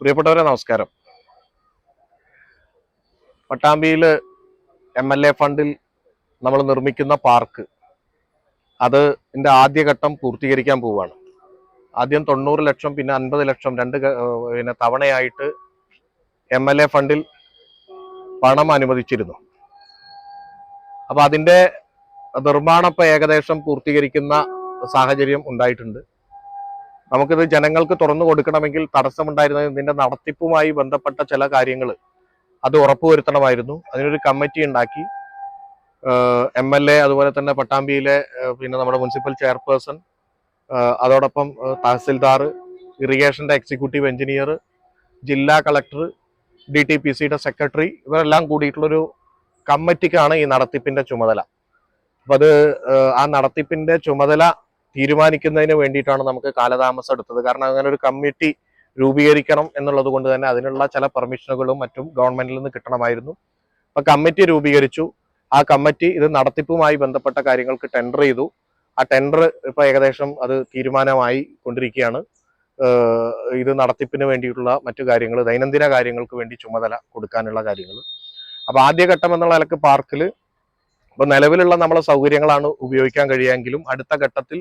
പ്രിയപ്പെട്ടവരെ നമസ്കാരം. പട്ടാമ്പിയിൽ M L A ഫണ്ടിൽ നമ്മൾ നിർമ്മിക്കുന്ന പാർക്ക് അത് എന്റെ ആദ്യഘട്ടം പൂർത്തീകരിക്കാൻ പോവുകയാണ്. ആദ്യം തൊണ്ണൂറ് ലക്ഷം പിന്നെ അൻപത് ലക്ഷം രണ്ട് പിന്നെ തവണയായിട്ട് എം എൽ എ ഫണ്ടിൽ പണം അനുവദിച്ചിരുന്നു. അപ്പൊ അതിന്റെ നിർമ്മാണം ഇപ്പൊ ഏകദേശം പൂർത്തീകരിക്കുന്ന സാഹചര്യം ഉണ്ടായിട്ടുണ്ട്. നമുക്കിത് ജനങ്ങൾക്ക് തുറന്നു കൊടുക്കണമെങ്കിൽ തടസ്സമുണ്ടായിരുന്നത് ഇതിന്റെ നടത്തിപ്പുമായി ബന്ധപ്പെട്ട ചില കാര്യങ്ങൾ അത് ഉറപ്പുവരുത്തണമായിരുന്നു. അതിനൊരു കമ്മിറ്റി ഉണ്ടാക്കി. എം എൽ എ അതുപോലെ തന്നെ പട്ടാമ്പിയിലെ പിന്നെ നമ്മുടെ മുനിസിപ്പൽ ചെയർപേഴ്സൺ അതോടൊപ്പം തഹസിൽദാർ ഇറിഗേഷന്റെ എക്സിക്യൂട്ടീവ് എഞ്ചിനീയർ ജില്ലാ കളക്ടർ ഡി ടി പി സിയുടെ സെക്രട്ടറി ഇവരെല്ലാം കൂടിയിട്ടുള്ളൊരു കമ്മിറ്റിക്കാണ് ഈ നടത്തിപ്പിന്റെ ചുമതല. അപ്പം അത് ആ നടത്തിപ്പിന്റെ ചുമതല തീരുമാനിക്കുന്നതിന് വേണ്ടിയിട്ടാണ് നമുക്ക് കാലതാമസം എടുത്തത്. കാരണം അങ്ങനെ ഒരു കമ്മിറ്റി രൂപീകരിക്കണം എന്നുള്ളത് കൊണ്ട് തന്നെ അതിനുള്ള ചില പെർമിഷനുകളും മറ്റും ഗവൺമെന്റിൽ നിന്ന് കിട്ടണമായിരുന്നു. അപ്പൊ കമ്മിറ്റി രൂപീകരിച്ചു. ആ കമ്മിറ്റി ഇത് നടത്തിപ്പുമായി ബന്ധപ്പെട്ട കാര്യങ്ങൾക്ക് ടെൻഡർ ചെയ്തു. ആ ടെൻഡർ ഇപ്പൊ ഏകദേശം അത് തീരുമാനമായി കൊണ്ടിരിക്കുകയാണ്. ഇത് നടത്തിപ്പിന് വേണ്ടിയിട്ടുള്ള മറ്റു കാര്യങ്ങൾ ദൈനംദിന കാര്യങ്ങൾക്ക് വേണ്ടി ചുമതല കൊടുക്കാനുള്ള കാര്യങ്ങൾ. അപ്പൊ ആദ്യഘട്ടം എന്നുള്ള നിലയ്ക്ക് പാർക്കിൽ ഇപ്പൊ നിലവിലുള്ള നമ്മളെ സൗകര്യങ്ങളാണ് ഉപയോഗിക്കാൻ കഴിയുമെങ്കിലും അടുത്ത ഘട്ടത്തിൽ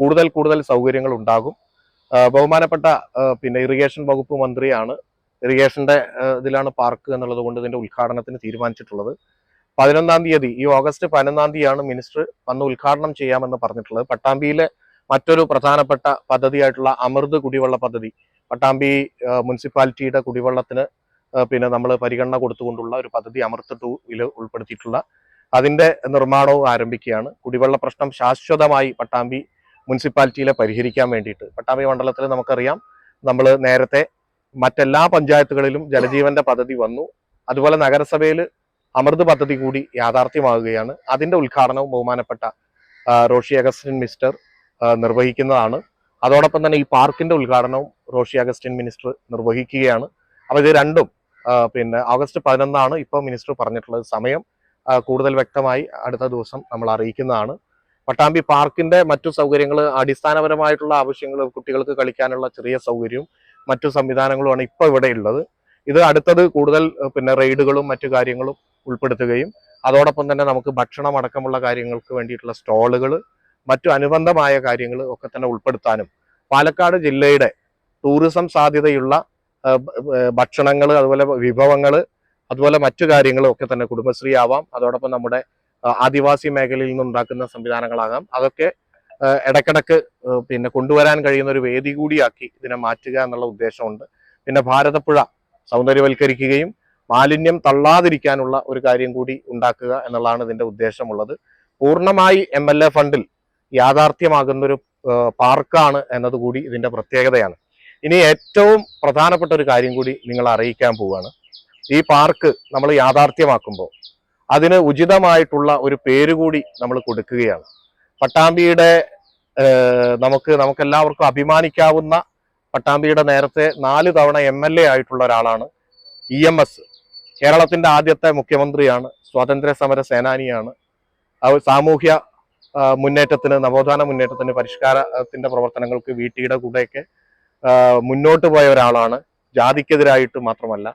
കൂടുതൽ കൂടുതൽ സൗകര്യങ്ങൾ ഉണ്ടാകും. ബഹുമാനപ്പെട്ട പിന്നെ ഇറിഗേഷൻ വകുപ്പ് മന്ത്രിയാണ്. ഇറിഗേഷന്റെ ഇതിലാണ് പാർക്ക് എന്നുള്ളത് കൊണ്ട് ഇതിന്റെ ഉദ്ഘാടനത്തിന് തീരുമാനിച്ചിട്ടുള്ളത്. പതിനൊന്നാം തീയതി ഈ ഓഗസ്റ്റ് പതിനൊന്നാം തീയതിയാണ് മിനിസ്റ്റർ വന്ന് ഉദ്ഘാടനം ചെയ്യാമെന്ന് പറഞ്ഞിട്ടുള്ളത്. പട്ടാമ്പിയിലെ മറ്റൊരു പ്രധാനപ്പെട്ട പദ്ധതിയായിട്ടുള്ള അമൃത് കുടിവെള്ള പദ്ധതി പട്ടാമ്പി മുനിസിപ്പാലിറ്റിയുടെ കുടിവെള്ളത്തിന് പിന്നെ നമ്മൾ പരിഗണന കൊടുത്തുകൊണ്ടുള്ള ഒരു പദ്ധതി അമൃത് ടൂവിൽ ഉൾപ്പെടുത്തിയിട്ടുള്ള അതിന്റെ നിർമ്മാണവും ആരംഭിക്കുകയാണ്. കുടിവെള്ള പ്രശ്നം ശാശ്വതമായി പട്ടാമ്പി മുനിസിപ്പാലിറ്റിയിലെ പരിഹരിക്കാൻ വേണ്ടിയിട്ട്. പട്ടാമ്പി മണ്ഡലത്തിൽ നമുക്കറിയാം നമ്മൾ നേരത്തെ മറ്റെല്ലാ പഞ്ചായത്തുകളിലും ജലജീവന്റെ പദ്ധതി വന്നു. അതുപോലെ നഗരസഭയിൽ അമൃത് പദ്ധതി കൂടി യാഥാർത്ഥ്യമാകുകയാണ്. അതിന്റെ ഉദ്ഘാടനവും ബഹുമാനപ്പെട്ട റോഷി അഗസ്റ്റിൻ മിനിസ്റ്റർ നിർവഹിക്കുന്നതാണ്. അതോടൊപ്പം തന്നെ ഈ പാർക്കിന്റെ ഉദ്ഘാടനവും റോഷി അഗസ്റ്റിൻ മിനിസ്റ്റർ നിർവഹിക്കുകയാണ്. അപ്പൊ ഇത് രണ്ടും പിന്നെ ഓഗസ്റ്റ് പതിനൊന്നാണ് ഇപ്പോൾ മിനിസ്റ്റർ പറഞ്ഞിട്ടുള്ളത് സമയം. കൂടുതൽ വ്യക്തമായി അടുത്ത ദിവസം നമ്മൾ അറിയിക്കുന്നതാണ്. പട്ടാമ്പി പാർക്കിന്റെ മറ്റു സൗകര്യങ്ങൾ അടിസ്ഥാനപരമായിട്ടുള്ള ആവശ്യങ്ങൾ കുട്ടികൾക്ക് കളിക്കാനുള്ള ചെറിയ സൗകര്യവും മറ്റു സംവിധാനങ്ങളുമാണ് ഇപ്പോൾ ഇവിടെ ഉള്ളത്. ഇത് അടുത്തത് കൂടുതൽ പിന്നെ റെയ്ഡുകളും മറ്റു കാര്യങ്ങളും ഉൾപ്പെടുത്തുകയും അതോടൊപ്പം തന്നെ നമുക്ക് ഭക്ഷണം അടക്കമുള്ള കാര്യങ്ങൾക്ക് വേണ്ടിയിട്ടുള്ള സ്റ്റോളുകൾ മറ്റു അനുബന്ധമായ കാര്യങ്ങൾ ഒക്കെ തന്നെ ഉൾപ്പെടുത്താനും പാലക്കാട് ജില്ലയുടെ ടൂറിസം സാധ്യതയുള്ള ഭക്ഷണങ്ങൾ അതുപോലെ വിഭവങ്ങൾ അതുപോലെ മറ്റു കാര്യങ്ങളും ഒക്കെ തന്നെ കുടുംബശ്രീ ആവാം. അതോടൊപ്പം നമ്മുടെ ആദിവാസി മേഖലയിൽ നിന്നുണ്ടാക്കുന്ന സംവിധാനങ്ങളാകാം. അതൊക്കെ ഇടക്കിടക്ക് പിന്നെ കൊണ്ടുവരാൻ കഴിയുന്ന ഒരു വേദി കൂടിയാക്കി ഇതിനെ മാറ്റുക എന്നുള്ള ഉദ്ദേശമുണ്ട്. പിന്നെ ഭാരതപ്പുഴ സൗന്ദര്യവൽക്കരിക്കുകയും മാലിന്യം തള്ളാതിരിക്കാനുള്ള ഒരു കാര്യം കൂടി ഉണ്ടാക്കുക എന്നുള്ളതാണ് ഇതിന്റെ ഉദ്ദേശമുള്ളത്. പൂർണമായി എം എൽ എ ഫണ്ടിൽ യാഥാർത്ഥ്യമാകുന്ന ഒരു പാർക്കാണ് എന്നതുകൂടി ഇതിന്റെ പ്രത്യേകതയാണ്. ഇനി ഏറ്റവും പ്രധാനപ്പെട്ട ഒരു കാര്യം കൂടി നിങ്ങൾ അറിയിക്കാൻ പോവുകയാണ്. ഈ പാർക്ക് നമ്മൾ യാഥാർത്ഥ്യമാക്കുമ്പോൾ അതിന് ഉചിതമായിട്ടുള്ള ഒരു പേര് കൂടി നമ്മൾ കൊടുക്കുകയാണ്. പട്ടാമ്പിയുടെ നമുക്ക് നമുക്കെല്ലാവർക്കും അഭിമാനിക്കാവുന്ന പട്ടാമ്പിയുടെ നേരത്തെ നാല് തവണ എം എൽ എ ആയിട്ടുള്ള ഒരാളാണ് ഇ എം എസ്. കേരളത്തിന്റെ ആദ്യത്തെ മുഖ്യമന്ത്രിയാണ് സ്വാതന്ത്ര്യ സമര സേനാനിയാണ് സാമൂഹ്യ മുന്നേറ്റത്തിന് നവോത്ഥാന മുന്നേറ്റത്തിന് പരിഷ്കാരത്തിന്റെ പ്രവർത്തനങ്ങൾക്ക് വീട്ടിയുടെ കൂടെയൊക്കെ മുന്നോട്ട് പോയ ഒരാളാണ്. ജാതിക്കെതിരായിട്ട് മാത്രമല്ല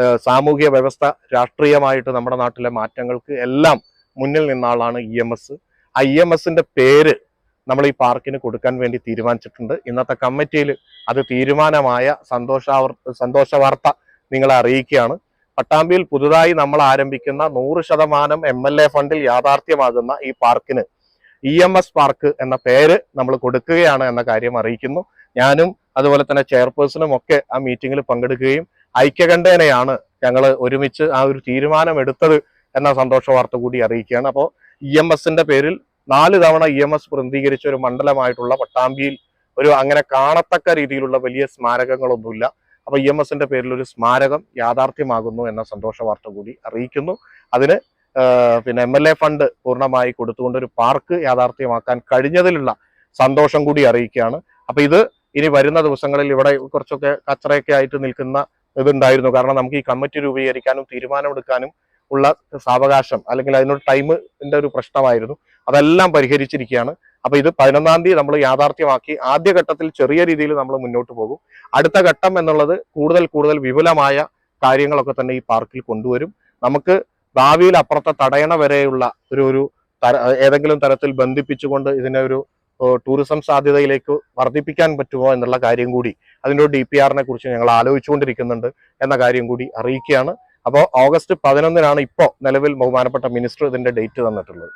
ആ, സാമൂഹ്യ വ്യവസ്ഥ രാഷ്ട്രീയമായിട്ട് നമ്മുടെ നാട്ടിലെ മാറ്റങ്ങൾക്ക് എല്ലാം മുന്നിൽ നിന്ന ആളാണ് ഇ എം എസ്. ആ ഇ എം എസിന്റെ പേര് നമ്മൾ ഈ പാർക്കിന് കൊടുക്കാൻ വേണ്ടി തീരുമാനിച്ചിട്ടുണ്ട്. ഇന്നത്തെ കമ്മിറ്റിയിൽ അത് തീരുമാനമായ സന്തോഷാവർ സന്തോഷ വാർത്ത നിങ്ങളെ അറിയിക്കുകയാണ്. പട്ടാമ്പിയിൽ പുതുതായി നമ്മൾ ആരംഭിക്കുന്ന നൂറ് ശതമാനം എം എൽ എ ഫണ്ടിൽ യാഥാർത്ഥ്യമാകുന്ന ഈ പാർക്കിന് ഇ എം എസ് പാർക്ക് എന്ന പേര് നമ്മൾ കൊടുക്കുകയാണ് എന്ന കാര്യം അറിയിക്കുന്നു. ഞാനും അതുപോലെ തന്നെ ചെയർപേഴ്സണും ഒക്കെ ആ മീറ്റിംഗിൽ പങ്കെടുക്കുകയും ഐക്യകണ്ഠേനയാണ് ഞങ്ങൾ ഒരുമിച്ച് ആ ഒരു തീരുമാനം എടുത്തത് എന്ന സന്തോഷ വാർത്ത കൂടി അറിയിക്കുകയാണ്. അപ്പോൾ ഇ എം എസിന്റെ പേരിൽ നാല് തവണ ഇ എം എസ് പ്രതിനിധീകരിച്ച ഒരു മണ്ഡലമായിട്ടുള്ള പട്ടാമ്പിയിൽ ഒരു അങ്ങനെ കാണത്തക്ക രീതിയിലുള്ള വലിയ സ്മാരകങ്ങളൊന്നുമില്ല. അപ്പൊ ഇ എം എസിന്റെ പേരിൽ ഒരു സ്മാരകം യാഥാർത്ഥ്യമാകുന്നു എന്ന സന്തോഷ വാർത്ത കൂടി അറിയിക്കുന്നു. അതിന് പിന്നെ എം എൽ എ ഫണ്ട് പൂർണമായി കൊടുത്തുകൊണ്ട് ഒരു പാർക്ക് യാഥാർത്ഥ്യമാക്കാൻ കഴിഞ്ഞതിലുള്ള സന്തോഷം കൂടി അറിയിക്കുകയാണ്. അപ്പൊ ഇത് ഇനി വരുന്ന ദിവസങ്ങളിൽ ഇവിടെ കുറച്ചൊക്കെ കച്ചറയൊക്കെ ആയിട്ട് നിൽക്കുന്ന ഇതുണ്ടായിരുന്നു. കാരണം നമുക്ക് ഈ കമ്മിറ്റി രൂപീകരിക്കാനും തീരുമാനമെടുക്കാനും ഉള്ള സാവകാശം അല്ലെങ്കിൽ അതിനൊരു ടൈമിന്റെ ഒരു പ്രശ്നമായിരുന്നു. അതെല്ലാം പരിഹരിച്ചിരിക്കുകയാണ്. അപ്പൊ ഇത് പതിനൊന്നാം തീയതി നമ്മൾ യാഥാർത്ഥ്യമാക്കി ആദ്യഘട്ടത്തിൽ ചെറിയ രീതിയിൽ നമ്മൾ മുന്നോട്ട് പോകും. അടുത്ത ഘട്ടം എന്നുള്ളത് കൂടുതൽ കൂടുതൽ വിപുലമായ കാര്യങ്ങളൊക്കെ തന്നെ ഈ പാർക്കിൽ കൊണ്ടുവരും. നമുക്ക് ഭാവിയിൽ അപ്പുറത്തെ തടയണ വരെയുള്ള ഒരു ഒരു ഏതെങ്കിലും തരത്തിൽ ബന്ധിപ്പിച്ചുകൊണ്ട് ഇതിനെ ഒരു ടൂറിസം സാധ്യതയിലേക്ക് വർദ്ധിപ്പിക്കാൻ പറ്റുമോ എന്നുള്ള കാര്യം കൂടി അതിന്റെ ഡി പി ആറിനെ കുറിച്ച് ഞങ്ങൾ ആലോചിച്ചുകൊണ്ടിരിക്കുന്നുണ്ട് എന്ന കാര്യം കൂടി അറിയിക്കുകയാണ്. അപ്പോൾ ഓഗസ്റ്റ് പതിനൊന്നിനാണ് ഇപ്പോൾ നിലവിൽ ബഹുമാനപ്പെട്ട മിനിസ്റ്റർ ഇതിന്റെ ഡേറ്റ് തന്നിട്ടുള്ളത്.